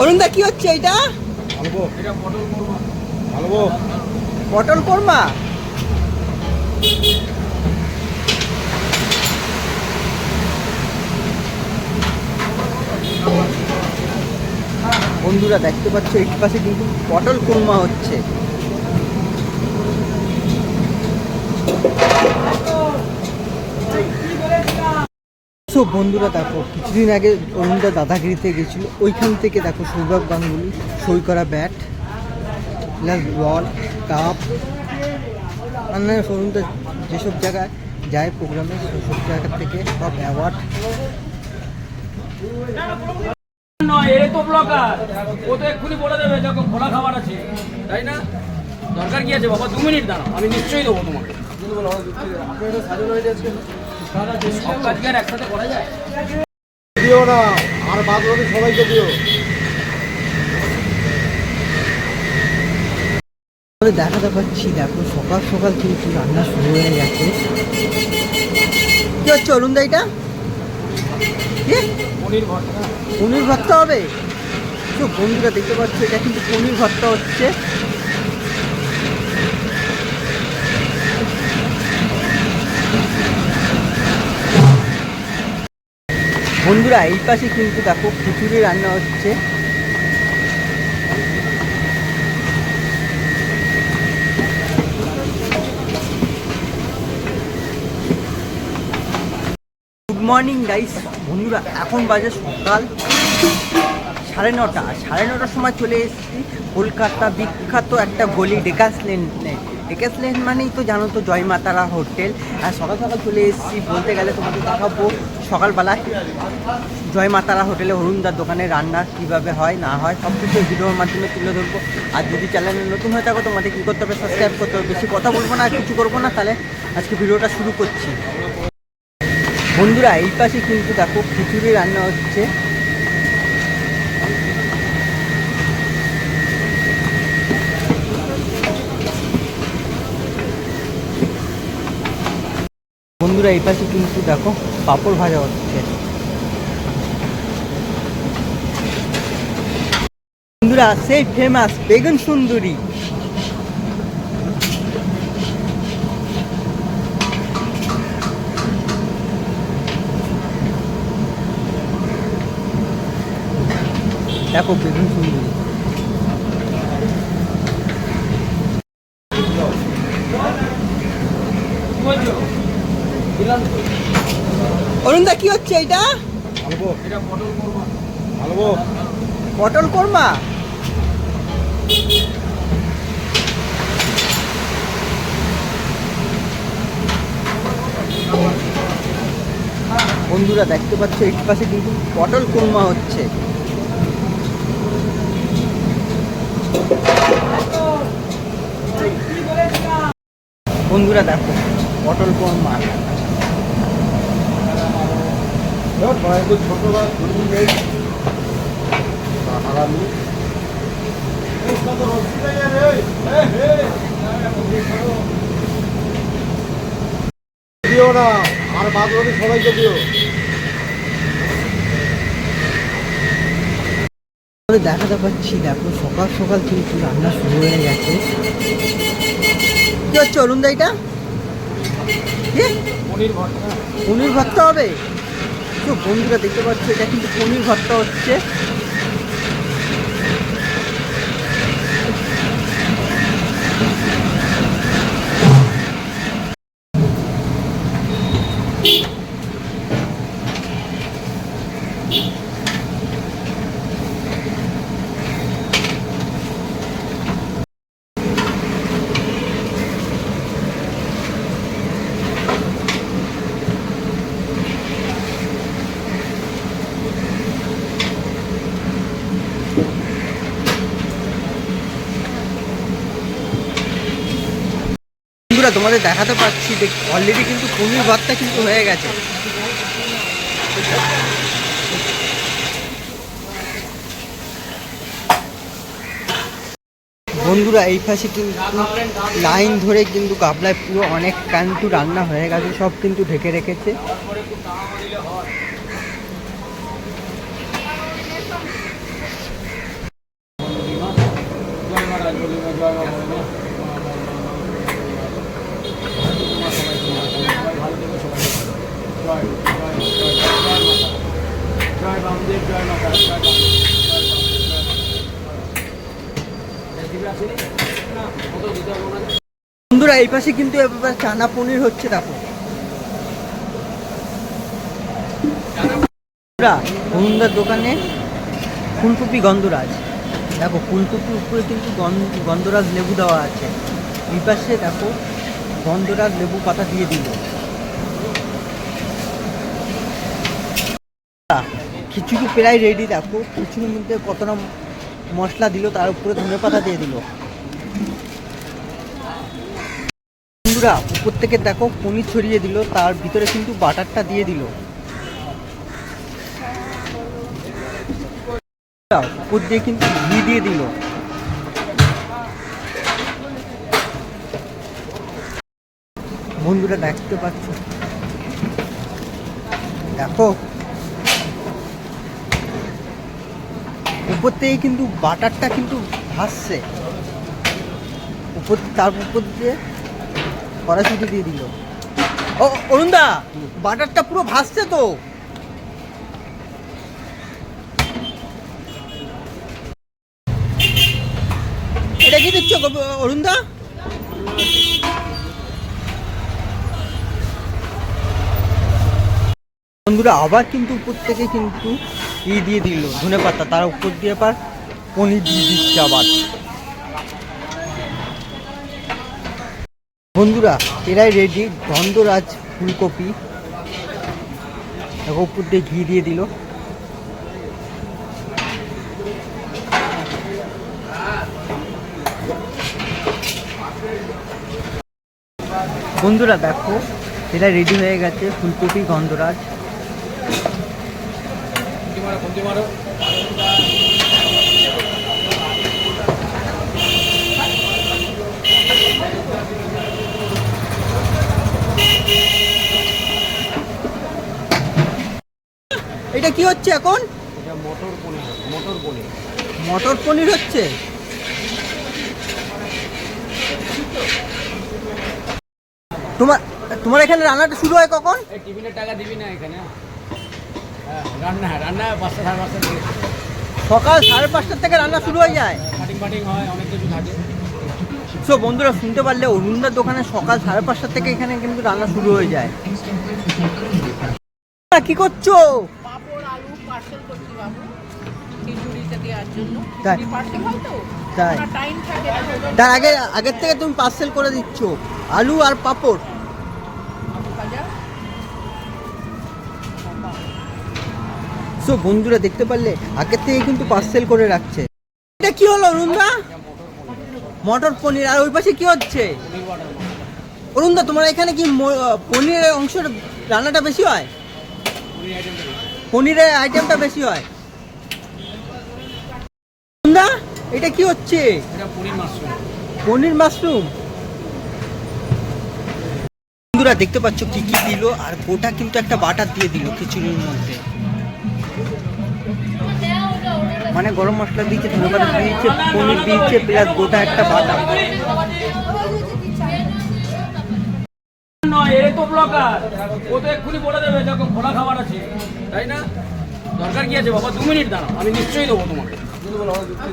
অরুণদা কি হচ্ছে এটা? পটল কোরমা। বন্ধুরা দেখতে পাচ্ছ এই পাশে কিন্তু পটল কোরমা হচ্ছে। সো বন্ধুরা, দেখো, কিছুদিন আগে অরুণদা দাদাগিরিতে গেছিল। ওইখান থেকে দেখো সৌরভ গাঙ্গুলি সই করা ব্যাট প্লাস বল কাপ মানে অরুণদা যেসব জায়গায় যায় প্রোগ্রামে সেসব জায়গা থেকে সব অ্যাওয়ার্ড দরকার কি আছে? বাবা, দু মিনিট দাঁড়াও, আমি নিশ্চয়ই দেবো তোমাকে। সব কাজ কি আর একসাথে করা যায়? দিও না আর বাদ বাকি সবাইকে দিও। দেখাতে পাচ্ছি দেখো সকাল সকাল কিন্তু রান্না শুরু হয়ে গেছে। কি হচ্ছে অরুণদা এটা? কি? পনির ভর্তা। হবে? তো বন্ধুরা দেখতে পাচ্ছি এটা কিন্তু পনির ভর্তা হচ্ছে। বন্ধুরা, এই পাশে কিন্তু দেখো খিচুড়ি রান্না হচ্ছে। গুড মর্নিং গাইস বন্ধুরা, এখন বাজে সকাল সাড়ে নটা। সাড়ে নটার সময় চলে এসেছি। কলকাতা বিখ্যাত একটা গলি ডেকাস লেনে ডেকাস লেন মানেই তো জানো তো জয় মাতারা হোটেল। আর সকাল সকাল চলে এসেছি, বলতে গেলে তোমাকে দেখাবো সকালবেলায় জয় মাতারা হোটেলে অরুণদার দোকানে রান্না কীভাবে হয়, না হয় সব কিছু ভিডিওর মাধ্যমে তুলে ধরবো। আর যদি চ্যানেলে নতুন হয়ে থাকো, তোমাদের কী করতে হবে সাবস্ক্রাইব করতে হবে। বেশি কথা বলব না, আর কিছু করব না, তাহলে আজকে ভিডিওটা শুরু করছি। বন্ধুরা, এই পাশে কিন্তু দেখো খিচুড়ি রান্না হচ্ছে। বন্ধুরা এই পাশে কিন্তু দেখো পাঁপড় ভাজা হচ্ছে। বন্ধুরা সেই ফেমাস বেগুন সুন্দরী। দেখো বেগুন সুন্দরী কি বলছো দিলাম তো। অরুণদা কি হচ্ছে এটা? পটল কোরমা। বন্ধুরা দেখতে পাচ্ছ এই পাশে কিন্তু পটল কোরমা হচ্ছে। বন্ধুরা দেখো পটল কোরমা। দিও না আর বাদ বাকি সবাইকে দিও। দেখাতে পাচ্ছি দেখো সকাল সকাল কিন্তু রান্না শুরু হয়ে গেছে। কি হচ্ছে অরুণদা এটা? পনির ভর্তা হবে? বন্ধুরা দেখতে পাচ্ছ এটা কিন্তু পনির ভর্তা হচ্ছে। বন্ধুরা তোমাদের দেখাতে পাচ্ছি অলরেডি কিন্তু কুমির ভাতটা কিন্তু হয়ে গেছে। বন্ধুরা, এই পাশে কিন্তু লাইন ধরে কিন্তু গাবলায় পুরো অনেক কান্তু রান্না হয়ে গেছে, সব কিন্তু ঢেকে রেখেছে তারপরে একটু তাড়া দিলে হয় জয় বামদেব জয় মাতা জয় বামদেব জয় বামদেব না কত দিতে হবে ওনাদের বন্ধুরা এই পাশে কিন্তু এবার চানা পনির হচ্ছে দেখো হনুদার দোকানে ফুলকপি গন্ধরাজ। দেখো, ফুলকপির উপরে কিন্তু গন্ধ- গন্ধরাজ লেবু দেওয়া আছে। এই পাশে দেখো, গন্ধরাজ লেবু পাতা দিয়ে দিল। খিচুড়ি প্রায় রেডি দেখো। খিচুড়ির মধ্যে কতটা মশলা দিল, তার উপরে ধনে পাতা দিয়ে দিল। বন্ধুরা উপর থেকে দেখো, পনির ছড়িয়ে দিল, তার ভিতরে কিন্তু বাটারটা দিয়ে দিল। উপর দিয়ে কিন্তু ঘি দিয়ে দিল। বন্ধুরা, দেখতে পাচ্ছ? দেখো। উপর থেকে কিন্তু বাটারটা কিন্তু ভাসছে। উপর তার উপর দিয়ে কড়াশুটি দিয়ে দিল। ও, অরুণদা, বাটারটা পুরো ভাসছে তো। এটা কি দিচ্ছ অরুণদা? বন্ধুরা, আবার কিন্তু উপর থেকে কিন্তু ই দিয়ে দিল ধনে পাতা তার উপর দিয়ে আবার পনির দিয়ে দিচ্ছে আবার। বন্ধুরা, এরাই রেডি গন্ধরাজ ফুলকপি। উপর দিয়ে ঘি দিয়ে দিল। বন্ধুরা, দেখো এরা রেডি হয়ে গেছে ফুলকপি গন্ধরাজ এটা কি হচ্ছে এখন? এটা মটর পনির মটর পনির। মটর পনির হচ্ছে? তোমার তোমার এখানে রান্নাটা শুরু হয় কখন? টিফিনের টাকা দিবি না এখানে। হ্যাঁ রান্না রান্না পাঁচটা সাড়ে পাঁচটা থেকে। সকাল সাড়ে পাঁচটার থেকে রান্না শুরু হয়ে যায়? কাটিং ফাটিং হয় অনেক কিছু থাকে। সো বন্ধুরা শুনতে পারলে অরুণদার দোকানে সকাল সাড়ে পাঁচটা থেকে এখানে কিন্তু রান্না শুরু হয়ে যায়। কি করছ? তাই? তার আগে আগের থেকে তুমি পার্সেল করে দিচ্ছ। আলু আর পাঁপড়। সো বন্ধুরা দেখতে পারলে আগের থেকে কিন্তু পার্সেল করে রাখছে। এটা কি হলো অরুণদা? মটর পনির। আর ওই পাশে কি হচ্ছে? অরুণদা তোমার এখানে কি পনিরের অংশের রান্নাটা বেশি হয়? পনিরের আইটেমটা বেশি হয়। অরুণদা এটা কি হচ্ছে? এটা পনির মাশরুম। পনির মাশরুম? বন্ধুরা দেখতে পাচ্ছ কি কি দিল আর গোটা কিন্তু একটা বাটার দিয়ে দিল খিচুড়ির মধ্যে। মানে গরম মশলা দিয়েছে ধনেপাতা দিয়েছে পনির দিয়েছে প্লাস গোটা একটা বাটার। তো ব্লকার ও তো এক্ষুনি বলে দেবে যখন খোলা খাবার আছে। তাই না? দরকার কি আছে? বাবা দু মিনিট দাঁড়াও আমি নিশ্চয়ই দেবো তোমাকে। কি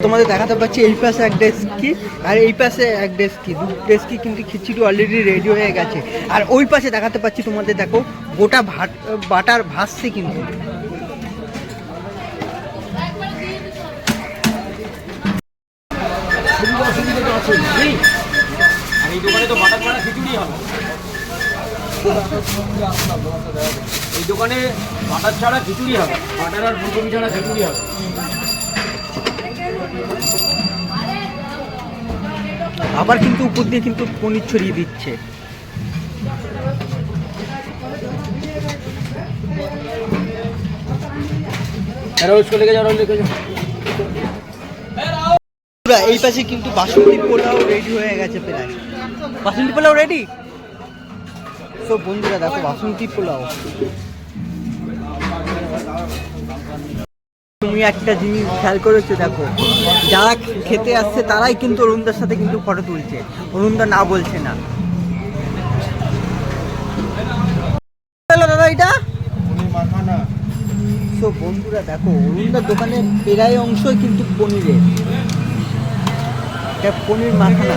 তোমাদের দেখাতে পাচ্ছি এই পাশে এক ডেস্কি আর এই পাশে এক ডেস্কি দু ডেস্কি কিন্তু খিচুড়ি অলরেডি রেডি হয়ে গেছে। আর ওই পাশে দেখাতে পাচ্ছি তোমাদের দেখো গোটা ভাট বাটার ভাসছে কিন্তু? আর এই দোকানে তো বাটার ছাড়া খিচুড়ি হবে। এই দোকানে বাটার ছাড়া খিচুড়ি হবে। বাটার আর ফুলকপি ছাড়া খিচুড়ি হবে। আবার কিন্তু উপর দিয়ে কিন্তু পনির ছড়িয়ে দিচ্ছে। এই পাশে কিন্তু বাসন্তী পোলাও রেডি হয়ে গেছে প্রায়। বাসন্তী পোলাও রেডি তো বন্ধুরা, দেখো, বাসন্তী পোলাও। তুমি একটা জিনিস খেয়াল করেছ, দেখো, যারা খেতে আসছে, তারাই কিন্তু অরুণদার সাথে কিন্তু ফটো তুলছে। অরুণদা না বলছে না। দাদা এটা? সো বন্ধুরা, দেখো, অরুণদার দোকানে প্রায় অংশই কিন্তু পনিরের। এটা পনির মাখানা।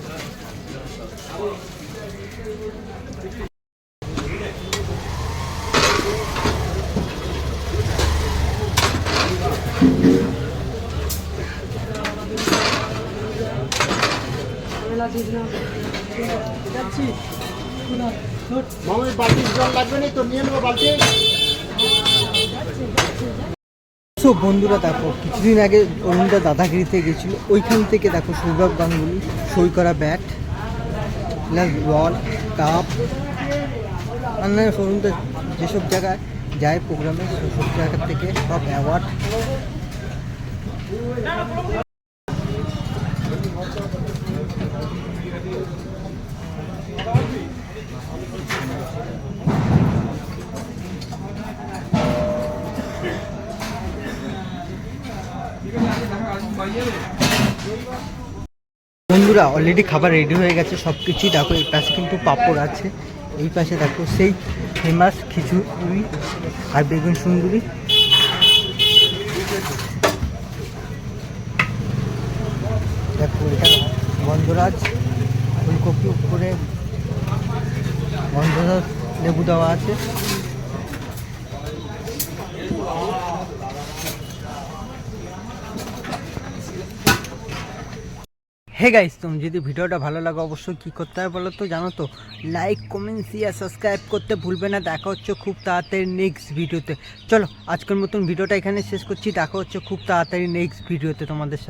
বন্ধুরা, দেখো, কিছুদিন আগে অরুণদা দাদাগিরিতে গেছিল। ওইখান থেকে দেখো সৌরভ গাঙ্গুলি সই করা ব্যাট প্লাস বল কাপ অন্যান্য অরুণদা যেসব জায়গায় যায় প্রোগ্রামে সেসব জায়গা থেকে সব অ্যাওয়ার্ড বন্ধুরা অলরেডি খাবার রেডি হয়ে গেছে সব কিছুই দেখো, এই পাশে কিন্তু পাঁপড় আছে, এই পাশে দেখো সেই ফেমাস খিচুড়ি আর বেগুন সুন্দরী। দেখো এটা গন্ধরাজ, ফুলকপি উপরে গন্ধরাজ লেবু দেওয়া আছে। হে গাইস তুমি যদি ভিডিওটা ভালো লাগে অবশ্যই কী করতে হবে বলো তো জানো তো? লাইক কমেন্ট শেয়ার সাবস্ক্রাইব করতে ভুলবে না। দেখা হচ্ছে খুব তাড়াতাড়ি নেক্সট ভিডিওতে চলো, আজকের মতন ভিডিওটা এখানে শেষ করছি। দেখা হচ্ছে খুব তাড়াতাড়ি নেক্সট ভিডিওতে তোমাদের সাথে।